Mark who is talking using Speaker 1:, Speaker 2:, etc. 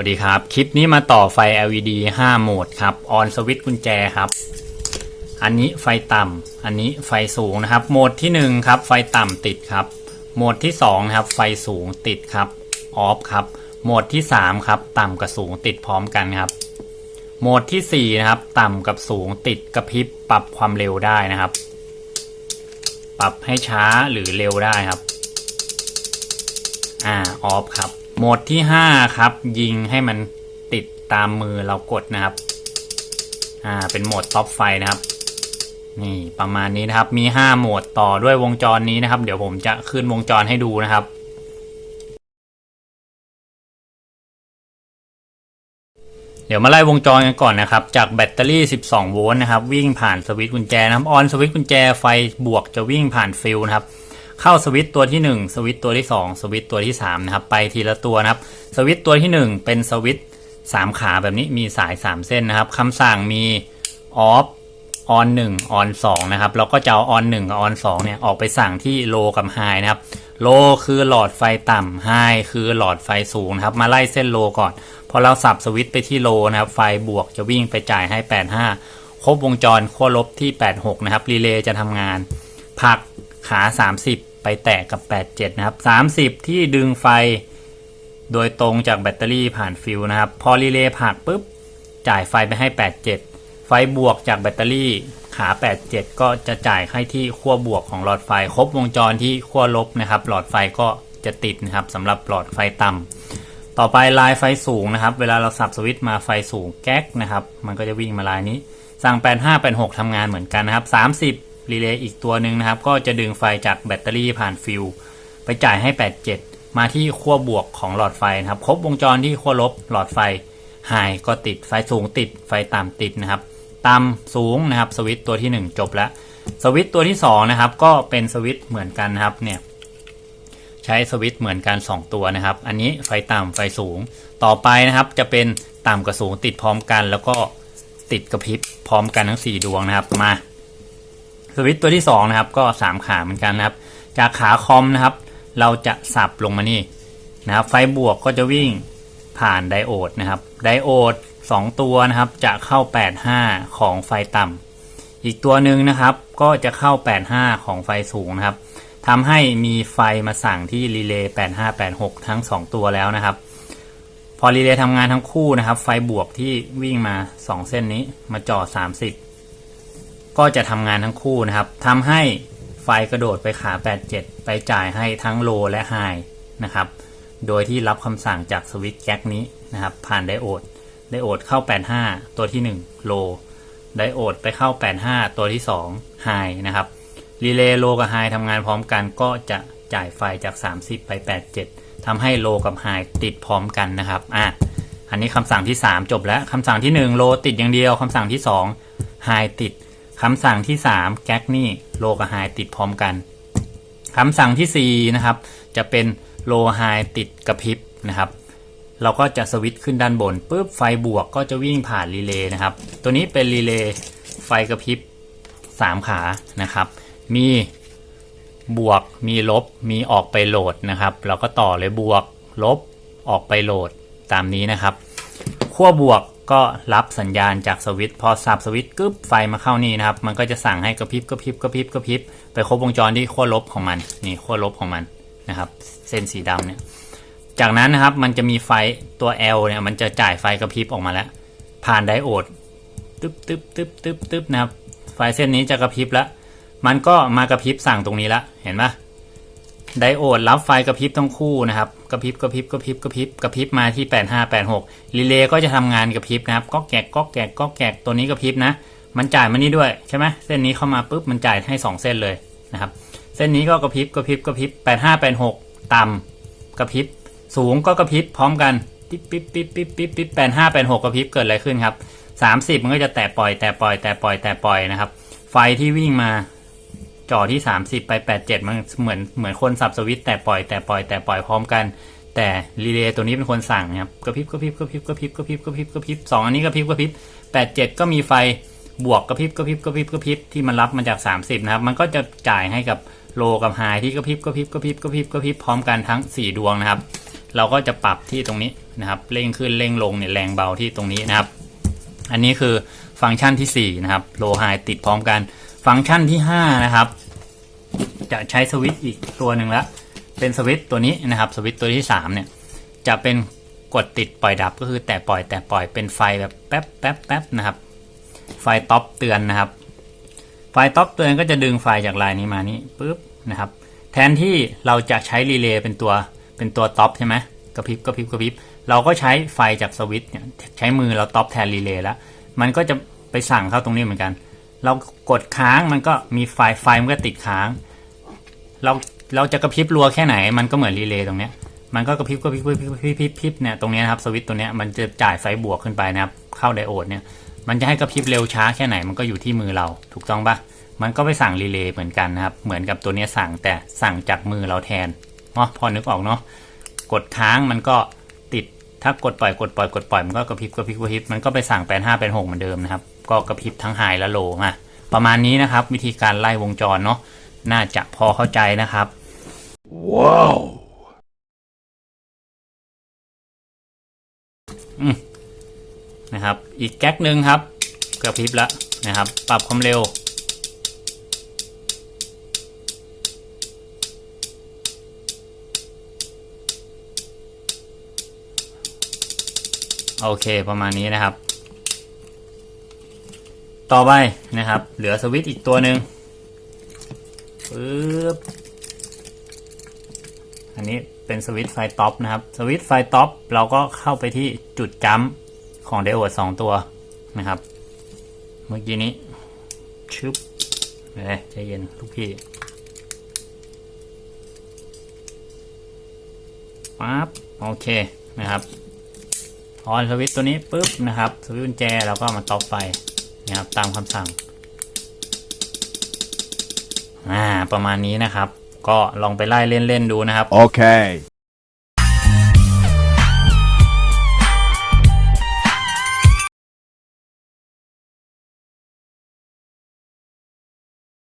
Speaker 1: วัสดีครับ คลิปนี้มาต่อไฟ LED 5 โหมดครับ ออนสวิตช์กุญแจครับ อันนี้ไฟต่ำ อันนี้ไฟสูงนะครับ โหมดที่ 1 ครับ ไฟต่ำติดครับ โหมดที่2นะครับ ไฟสูงติดครับ ออฟครับ โหมดที่ 3 ครับ ต่ำกับสูงติดพร้อมกันครับ โหมดที่ 4 นะครับ ต่ำกับสูงติดกระพริบปรับความเร็วได้นะครับ ปรับให้ช้าหรือเร็วได้ครับ อ่า ออฟครับ โหมดที่ 5 ครับ ยิงให้มันติดตามมือเรากดนะครับ อ่า เป็นโหมดท็อปไฟนะครับ นี่ประมาณนี้นะครับ มี 5 โหมดต่อด้วยวงจรนี้นะครับ เดี๋ยวผมจะขึ้นวงจรให้ดูนะครับ เดี๋ยวมาไล่วงจรกันก่อนนะครับ จากแบตเตอรี่ 12 โวลต์นะครับ วิ่งผ่านสวิตช์กุญแจนะครับ ออนสวิตช์กุญแจไฟบวกจะวิ่งผ่านฟิลนะครับ เข้าสวิตตัวที่ 1 สวิตตัวที่ 2 สวิตตัวที่3นะครับไปทีละตัวนะครับ สวิตตัวที่ 1 เป็นสวิตช์3ขาแบบนี้มีสาย 3 เส้นนะครับคำสั่งมีออฟออน1ออน2นะครับเราก็จะเอาออน1กับออน2เนี่ยออกไปสั่งที่โลกับไฮนะครับโลคือหลอดไฟต่ำไฮคือหลอดไฟสูงนะครับ มาไล่เส้นโลก่อน พอเราสับสวิตไปที่โลนะครับไฟบวกจะวิ่งไปจ่ายให้ 85 ครบวงจรขั้วลบที่ 86 นะครับรีเลย์จะทำงานผลักขา 30 ไปแตะกับ 87 นะครับ 30 ที่ดึงไฟ โดยตรงจากแบตเตอรี่ผ่านฟิวนะครับ พอรีเลย์ผักปุ๊บ จ่ายไฟไปให้ 87 ไฟบวกจากแบตเตอรี่ขา 87 ก็จะจ่ายให้ที่ขั้วบวกของหลอดไฟ ครบวงจรที่ขั้วลบนะครับ หลอดไฟก็จะติดนะครับสำหรับหลอดไฟต่ำต่อไปลายไฟสูงนะครับ เวลาเราสับสวิตช์มาไฟสูงแก๊กนะครับ มันก็จะวิ่งมาลายนี้ สั่ง 85 86ทำงานเหมือนกันนะครับ 30 รีเลย์อีกตัวหนึ่งนะครับ ก็จะดึงไฟจากแบตเตอรี่ผ่านฟิวไปจ่ายให้ 87 มาที่ขั้วบวกของหลอดไฟนะครับ ครบวงจรที่ขั้วลบหลอดไฟไฮก็ติดไฟสูงติดไฟต่ำติดนะครับต่ำสูงนะครับสวิตตัวที่ 1 จบแล้วสวิตตัวที่2นะครับก็เป็นสวิตเหมือนกันนะครับเนี่ยใช้สวิตเหมือนกัน 2 ตัวนะครับ อันนี้ไฟต่ำไฟสูงต่อไปนะครับจะเป็นต่ำกับสูงติดพร้อมกัน แล้วก็ติดกระพริบพร้อมกันทั้ง 4 ดวงนะครับมา สวิตช์ตัวที่2นะครับก็ 3 ขาเหมือนกันนะครับ จากขาคอมนะครับ เราจะสับลงมานี่นะครับ ไฟบวกก็จะวิ่งผ่านไดโอดนะครับ ไดโอด 2 ตัวนะครับจะเข้า 85 ของไฟต่ำอีกตัวหนึ่งนะครับก็จะเข้า 85 ของไฟสูงนะครับทำให้มีไฟมาสั่งที่รีเลย์ 8586 ทั้ง 2 ตัวแล้วนะครับ พอรีเลย์ทำงานทั้งคู่นะครับ ไฟบวกที่วิ่งมา 2 เส้นนี้มาจอ30 ก็จะทำงานทั้งคู่นะครับทำให้ไฟกระโดดไปขา 87 ไปจ่ายให้ทั้งโลและไฮนะครับ โดยที่รับคำสั่งจากสวิตช์แก๊กนี้นะครับ ผ่านไดโอด ไดโอดเข้า 85 ตัวที่ 1 โล ไดโอดไปเข้า 85 ตัวที่2ไฮนะครับ รีเลย์โลกับไฮทำงานพร้อมกันก็จะจ่ายไฟจาก 30 ไป 87ทำให้โลกับไฮติดพร้อมกันนะครับ อะ อันนี้คำสั่งที่ 3 จบแล้วคำสั่งที่ 1 โลติดอย่างเดียวคำสั่งที่2ไฮติด คำสั่งที่ 3 แก๊กนี่โลกับไฮติดพร้อมกันคำสั่งที่4นะครับจะเป็นโลไฮติดกระพริบนะครับเราก็จะสวิตช์ขึ้นด้านบนปุ๊บไฟบวกก็จะวิ่งผ่านรีเลย์นะครับ ตัวนี้เป็นรีเลย์ไฟกระพริบ 3 ขานะครับ มีบวกมีลบมีออกไปโหลดนะครับ เราก็ต่อเลยบวกลบออกไปโหลดตามนี้นะครับขั้วบวก ก็รับสัญญาณจากสวิตพอสับสวิตกึ๊บไฟมาเข้านี่นะครับ มันก็จะสั่งให้กระพริบกระพริบกระพริบกระพริบไปครบวงจรที่ขั้วลบของมันนี่ขั้วลบของมันนะครับ เส้นสีดำเนี่ย จากนั้นนะครับมันจะมีไฟตัว L เนี่ยมันจะจ่ายไฟกระพริบออกมาแล้ว ผ่านไดโอดตึ๊บตึ๊บตึ๊บตึ๊บตึ๊บนะครับไฟเส้นนี้จะกระพริบแล้วมันก็มากระพริบสั่งตรงนี้ละเห็นปะ ไดโอดรับไฟกระพริบทั้งคู่นะครับกระพริบกระพริบกระพริบกระพริบกระพริบมาที่ 8586รีเลย์ก็จะทำงานกระพริบนะครับก็แกกก็แกกก็แกกตัวนี้กระพริบนะ มันจ่ายมานี่ด้วยใช่ไหมเส้นนี้เข้ามาปุ๊บมันจ่ายให้ 2 เส้นเลยนะครับเส้นนี้ก็กระพริบกระพริบกระพริบ8586 ต่ำกระพริบสูงก็กระพริบพร้อมกันปิ๊บปิ๊บปิ๊บปิ๊บปิ๊บปิ๊บแปดห้าแปดหกกระพริบเกิดอะไรขึ้นครับสามสิบมันก็จะแตะปล่อยแตะปล่อยแตะปล่อยแตะปล่อยนะครับ ไฟที่วิ่งมา จอที่สามสิบไปแปดเจ็ดมันเหมือนเหมือนคนสับสวิตแตะปล่อยแตะปล่อยแตะปล่อยพร้อมกัน แต่รีเลย์ตัวนี้เป็นคนสั่งนะครับกระพริบกระพริบกระพริบกระพริบกระพริบกระพริบกระพริบสองอันนี้กระพริบกระพริบแปดเจ็ดก็มีไฟบวกกระพริบกระพริบกระพริบกระพริบที่มันรับมาจากสามสิบนะครับ มันก็จะจ่ายให้กับโลกับไฮที่กระพริบกระพริบกระพริบกระพริบกระพริบพร้อมกันทั้งสี่ดวงนะครับ เราก็จะปรับที่ตรงนี้นะครับเร่งขึ้นเร่งลงเนี่ยแรงเบาที่ตรงนี้นะครับ อันนี้คือฟังก์ชันที่4นะครับโลไฮติดพร้อมกัน ฟังก์ชันที่ 5 นะครับ จะใช้สวิตช์อีกตัวหนึ่งละเป็นสวิตช์ตัวนี้นะครับสวิตช์ตัวที่ 3 เนี่ย จะเป็นกดติดปล่อยดับก็คือแต่ปล่อยแต่ปล่อยเป็นไฟแบบแป๊บแป๊บแป๊บนะครับ ไฟท็อปเตือนนะครับ ไฟท็อปเตือนก็จะดึงไฟจากลายนี้มานี่ปุ๊บนะครับ แทนที่เราจะใช้รีเลย์เป็นตัวเป็นตัวท็อปใช่ไหมกระพริบกระพริบกระพริบเราก็ใช้ไฟจากสวิตช์เนี่ยใช้มือเราท็อปแทนรีเลย์แล้วมันก็จะไปสั่งเข้าตรงนี้เหมือนกัน เรากดค้างมันก็มีไฟไฟมันก็ติดค้าง เราเราจะกระพริบรัวแค่ไหนมันก็เหมือนรีเลย์ตรงเนี้ยมันก็กระพริบกระพริบกระพริบกระพริบพริบเนี่ยตรงเนี้ยนะครับสวิตช์ตัวเนี้ยมันจะจ่ายไฟบวกขึ้นไปนะครับเข้าไดโอดเนี่ยมันจะให้กระพริบเร็วช้าแค่ไหนมันก็อยู่ที่มือเราถูกต้องปะมันก็ไปสั่งรีเลย์เหมือนกันนะครับเหมือนกับตัวเนี้ยสั่งแต่สั่งจากมือเราแทนเนาะพอนึกออกเนาะกดค้างมันก็ติดถ้ากดปล่อยกดปล่อยกดปล่อยมันก็กระพริบกระพริบกระพริบมันก็ไปสั่งแปดห้าเป็นหกเหมือนเดิมนะครับ ก็กระพริบทั้งไฮและโลมาประมาณนี้นะครับ วิธีการไล่วงจรเนาะน่าจะพอเข้าใจนะครับ
Speaker 2: Wow.
Speaker 1: นะครับ อีกแก๊กหนึ่งครับ กระพริบแล้วนะครับ ปรับความเร็วโอเค ประมาณนี้นะครับ ต่อไปนะครับ เหลือสวิตช์อีกตัวหนึ่งปึ๊บอันนี้เป็นสวิตช์ไฟท็อปนะครับ สวิตช์ไฟท็อปเราก็เข้าไปที่จุดจัมของไดโอดสองตัวนะครับ เมื่อกี้นี้ชึบเอ้ยใจเย็นทุกพี่ปั๊บโอเคนะครับออนสวิตช์ตัวนี้ปุ๊บนะครับสวิตช์กุญแจเราก็มาต็อปไฟ นะครับ ตามคำสั่งอ่าประมาณนี้นะครับ ก็ลองไปไล่เล่นๆดูนะครับ
Speaker 2: โอเค